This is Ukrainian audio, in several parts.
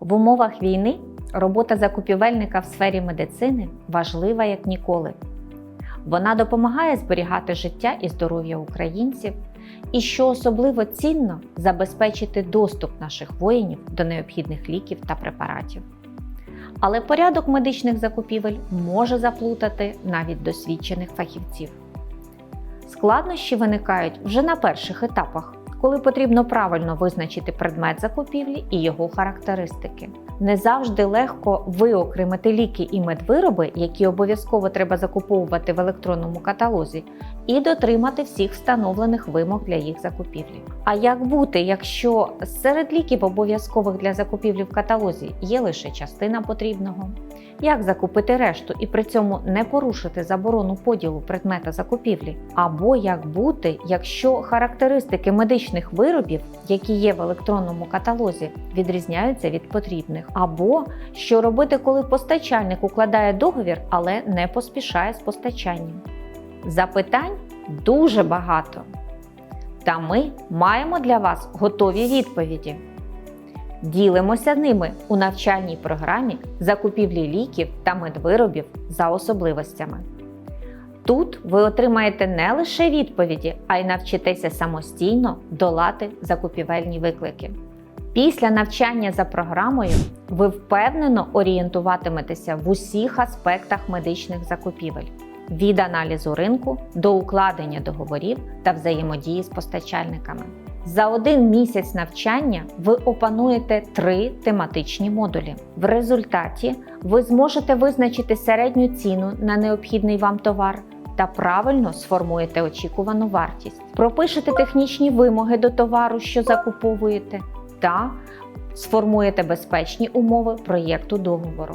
В умовах війни робота закупівельника в сфері медицини важлива як ніколи. Вона допомагає зберігати життя і здоров'я українців, і що особливо цінно, забезпечити доступ наших воїнів до необхідних ліків та препаратів. Але порядок медичних закупівель може заплутати навіть досвідчених фахівців. Складнощі виникають вже на перших етапах, коли потрібно правильно визначити предмет закупівлі і його характеристики. Не завжди легко виокремити ліки і медвироби, які обов'язково треба закуповувати в електронному каталозі, і дотримати всіх встановлених вимог для їх закупівлі. А як бути, якщо серед ліків обов'язкових для закупівлі в каталозі є лише частина потрібного? Як закупити решту і при цьому не порушити заборону поділу предмета закупівлі? Або як бути, якщо характеристики медичних виробів, які є в електронному каталозі, відрізняються від потрібних? Або що робити, коли постачальник укладає договір, але не поспішає з постачанням? Запитань дуже багато. Та ми маємо для вас готові відповіді. Ділимося ними у навчальній програмі закупівлі ліків та медвиробів за особливостями. Тут ви отримаєте не лише відповіді, а й навчитеся самостійно долати закупівельні виклики. Після навчання за програмою ви впевнено орієнтуватиметеся в усіх аспектах медичних закупівель від аналізу ринку до укладення договорів та взаємодії з постачальниками. За один місяць навчання ви опануєте три тематичні модулі. В результаті ви зможете визначити середню ціну на необхідний вам товар та правильно сформуєте очікувану вартість, пропишете технічні вимоги до товару, що закуповуєте, та сформуєте безпечні умови проєкту договору.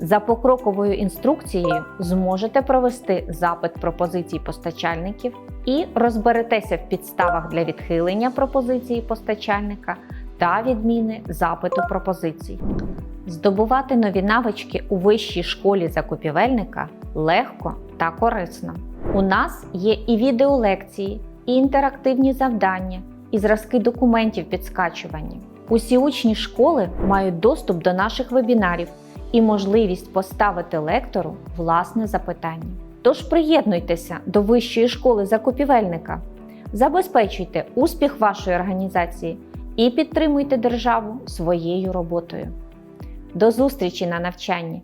За покроковою інструкцією зможете провести запит пропозицій постачальників і розберетеся в підставах для відхилення пропозиції постачальника та відміни запиту пропозицій. Здобувати нові навички у вищій школі закупівельника легко та корисно. У нас є і відеолекції, і інтерактивні завдання, і зразки документів під скачування. Усі учні школи мають доступ до наших вебінарів і можливість поставити лектору власне запитання. Тож приєднуйтеся до вищої школи закупівельника, забезпечуйте успіх вашої організації і підтримуйте державу своєю роботою. До зустрічі на навчанні!